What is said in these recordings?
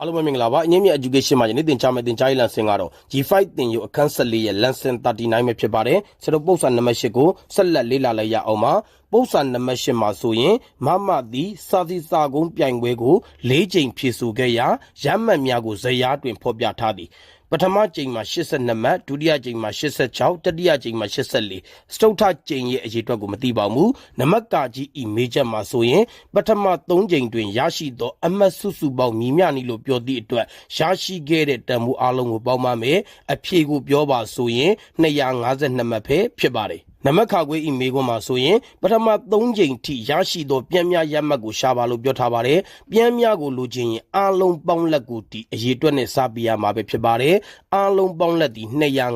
အားလုံးပဲမင်္ဂလာပါအငင်းမြတ် education မှာယနေ့သင်ကြားမယ့်သင်ကြားရေးလမ်းစဉ်ကတော့ G5 သင်ယူအခန်း14ရဲ့ lesson 39ပဲဖြစ်ပါတယ်ဆိုတော့ပု္ပ္ပာနံပါတ်8ကိုဆက်လက်လေ့လာလိုက်ရအောင်ပါပု္ပ္ပာနံပါတ်8မှာဆိုရင်မမသည်စာစီစာကုန်းပြိုင်ပွဲကို၄ချိန်ဖြည့်ဆို့ခဲ့ရာရမှတ်များကိုဇယားတွင်ဖော်ပြထားသည် ပထမကြိမ်မှာ82မှတ်ဒုတိယကြိမ်မှာ86တတိယကြိမ်မှာ84စတုထကြိမ်ရဲ့အရေးအတွက်ကိုမသိပါဘူးနမကကြီးဤမေချက်မှာဆိုရင်ပထမ3ကြိမ်တွင်ရရှိသောအမှတ်စုစုပေါင်းမြည်မြနီလို့ပြောသည့်အတွက်ရရှိခဲ့တဲ့တန်ဖိုးအလုံးကိုပေါင်းပါမယ်အဖြေကိုပြောပါဆိုရင်252မှတ်ပဲဖြစ်ပါတယ် နမခါခွေးဤမေကွန်းမှာဆိုရင်ပထမ3ကြိမ်ထိရရှိသောပြန်များရမှတ်ကိုရှာပါလို့ပြောထားပါတယ်ပြန်များကိုလိုချင်ရင်အလုံးပေါင်းလက်ကိုတီအရေးအတွက်နဲ့စပြရမှာပဲဖြစ်ပါတယ်အလုံးပေါင်းလက်ဒီ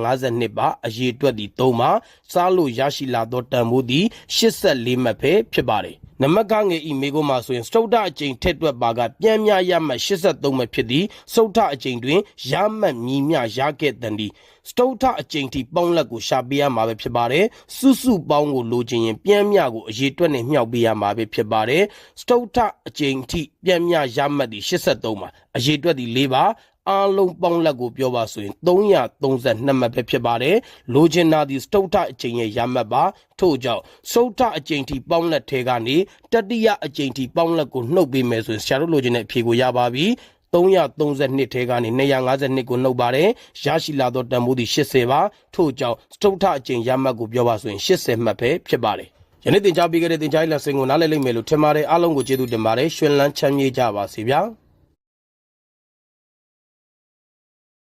252ပါအရေးအတွက်ဒီ3ပါစားလို့ရရှိလာသောတန်ဖိုးဒီ84မှတ်ပဲဖြစ်ပါတယ် နမကငယ်ဤမေကွန်းမှာဆိုရင်စတုဒ္ဓအကျိန်ထက်တွက်ပါကပြန်များရမှတ်83မှတ်ဖြစ်သည်စတုဒ္ဓအကျိန်တွင်ရမှတ်မြည်မြရခဲ့တဲ့ဒီစတုဒ္ဓအကျိန်ထိပေါင်းလက်ကိုရှာပေးရမှာပဲဖြစ်ပါတယ်စုစုပေါင်းကိုလိုချင်ရင်ပြန်မြကိုအရေးတွက်နဲ့မြှောက်ပေးရမှာပဲဖြစ်ပါတယ်စတုဒ္ဓအကျိန်ထိပြန်မြရမှတ်ဒီ83ပါအရေးတွက်ဒီ4ပါ အားလုံးပေါင်းလက်ကိုပြောပါဆိုရင်332မှတ်ပဲဖြစ်ပါတယ်လိုချင်တာဒီစတုဒ္ဓအကျိန်ရဲ့ရမှတ်ပါထို့ကြောင့်စတုဒ္ဓအကျိန်ထိပေါင်းလက်ထဲကနေတတိယအကျိန်ထိပေါင်းလက်ကိုနှုတ်ပေးမယ်ဆိုရင်ဆရာတို့လိုချင်တဲ့အဖြေကိုရပါပြီ332ထဲကနေ252ကိုနှုတ်ပါတယ်ရရှိလာသောတန်ဖိုးသည်80ပါထို့ကြောင့်စတုဒ္ဓအကျိန်ရမှတ်ကိုပြောပါဆိုရင်80မှတ်ပဲဖြစ်ပါတယ်ယနေ့သင်ကြားပေးခဲ့တဲ့သင်ကြားရေးလက်စင်ကိုနားလည်လိမ့်မယ်လို့ထင်ပါတယ်အားလုံးကိုကျေးဇူးတင်ပါတယ်ရှင်လန်းချမ်းမြေ့ကြပါစေဗျာ